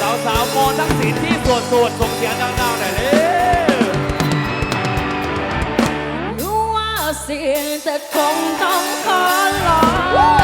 สาวสาวมอทักษิณที่สวดสวดส่งเสียงดังๆหน่อยเร็วรู้ว่าเสียงแต่คงต้องขอลอง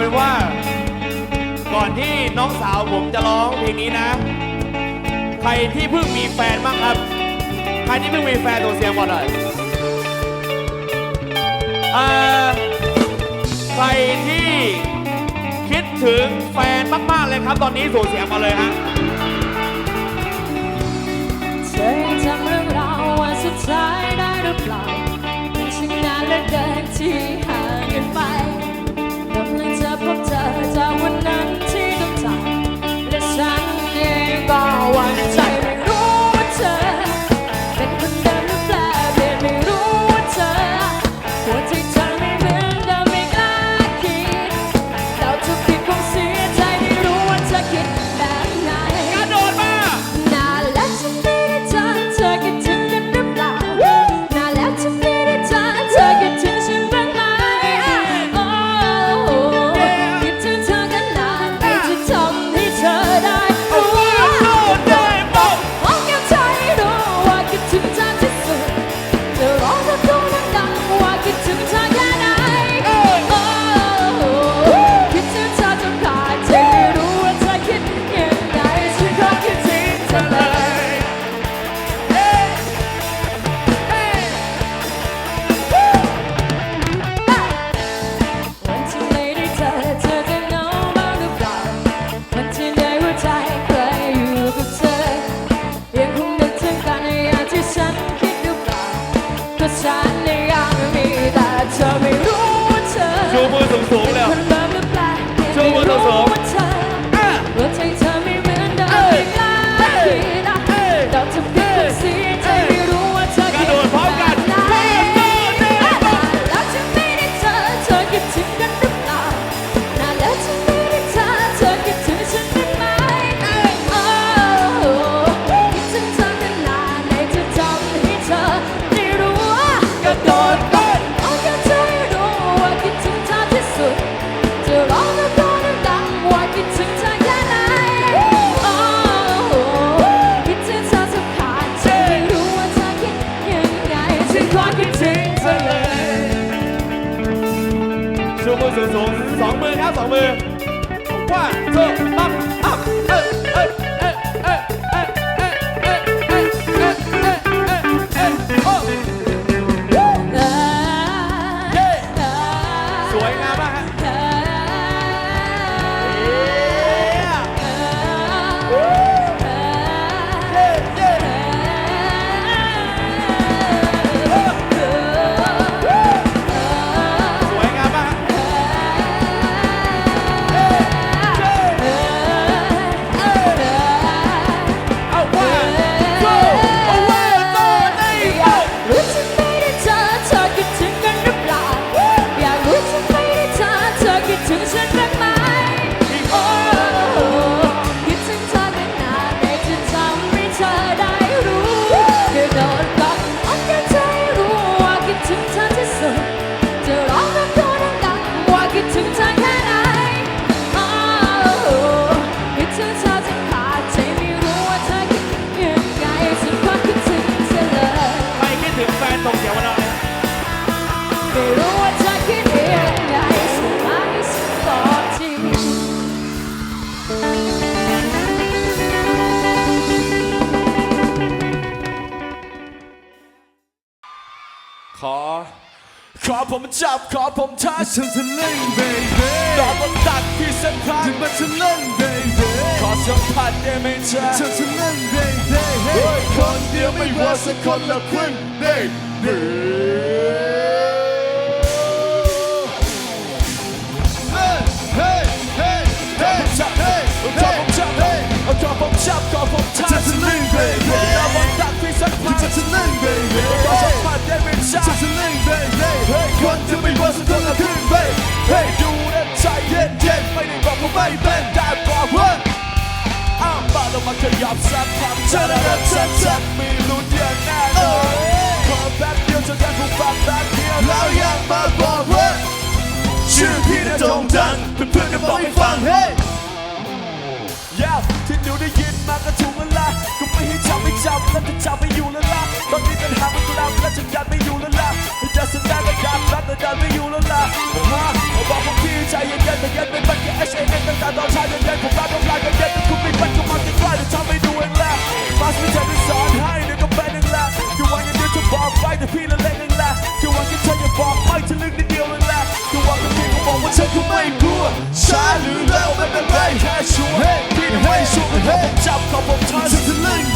เป็นว่า ก่อนที่น้องสาวผมจะร้องเพลงนี้นะ ใครที่เพิ่งมีแฟนบ้างครับ ใครที่เพิ่งมีแฟนตัวเสียงก่อนหยใครที่คิดถึงแฟนมากๆเลยครับ ตอนนี้ส่งเสียงมาเลยฮะ どう。 สองมือครับสองมือว่าเธอปั๊บอัพเอ้ยเอ้ยเอ้ อผมจับขอผมทัชฉันจะเล่น baby รอบนตักที่เส้นทางถึงมันจะเล่น baby ขอสัมผัสได้ไหมจ๊ะฉันจะเล่น baby เฮ้ยคนเดียวไม่พอสักคนละครึ่ง baby เเป็นได้บอกว่าอ้าวมาแล้วมาขยับสักพักจะได้รับชัดชัดมีลุ้นอย่างแน่นอนขอแป๊บเดียวจะได้ผู้ฟังแป๊บเดียวแล้แล้ววยัยังงมามาบบออกกว่าว่าชื่อพี่น่ะโด่งดังเพื่อนๆก็บอกให้ฟังเฮ้ มาก็ถูกแล้วล่ะก็ไม่ให้จำไม่จำแล้วจะจำไม่อยู่แล้วล่ะตอนนี้ปัญหามันกลับแล้วจะยันไม่อยู่แล้วล่ะให้จะแสดงก็ยันรับแต่ยันไม่อยู่แล้วล่ะฮะบอกผมพี่ใจเย็นๆแต่เย็นเป็นมันแค่ H A N ตั้งแต่ตอนเช้าเย็นๆผมรับน้ำลายกันเย็นแต่คุณไม่เป็นก็มันจะใกล้จะทำให้ดูเองแหละมาสไม่ใช่ไปสอนให้เดี๋ยวก็เป็นเองแหละคือวันนี้เดี๋ยวจะบอกไปแต่พี่ละเล่นเองแหละคือวันที่เธออย่าบอกไปจะลึกนิดเดียวเองแหละคือวันที่พี่ก็บอกว่าเธอคือไม่กลัวช้าหรือเร็วไม่เป็นไรแค่ชัวร์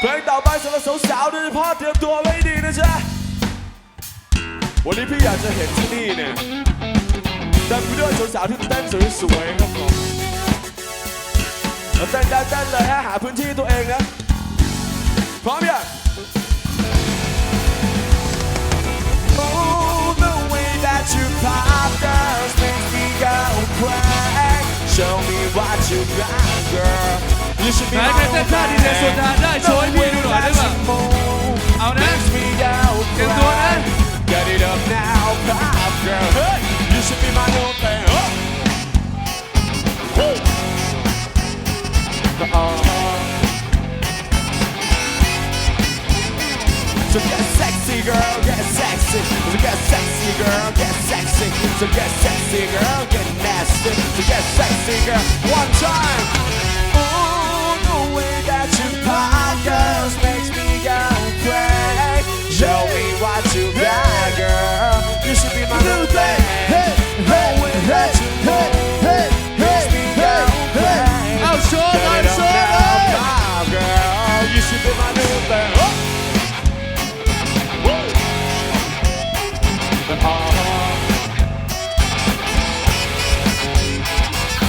เพลงต่อไปสำหรับสาวๆโดยเฉพาะเตรียมตัวไว้ดีนะจ๊ะ วันนี้พี่อยากจะเห็นที่นี่เนี่ยเต็มไปด้วยสาวๆที่เต้นสวยๆครับผมเต้นได้เต้นเลยฮะหาพื้นที่ตัวเองนะ พร้อมยัง You should be my own man. me Get it up now, pop girl. You should be my own man. Oh. So get sexy, girl, get sexy. So get sexy, girl, get sexy. So get sexy, girl, get nasty. So get sexy, girl, one time.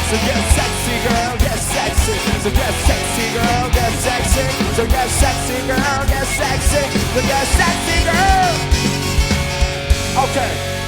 So get sexy girl, get sexy. So get sexy girl, get sexy. So get sexy girl, get sexy. So get sexy girl. Okay.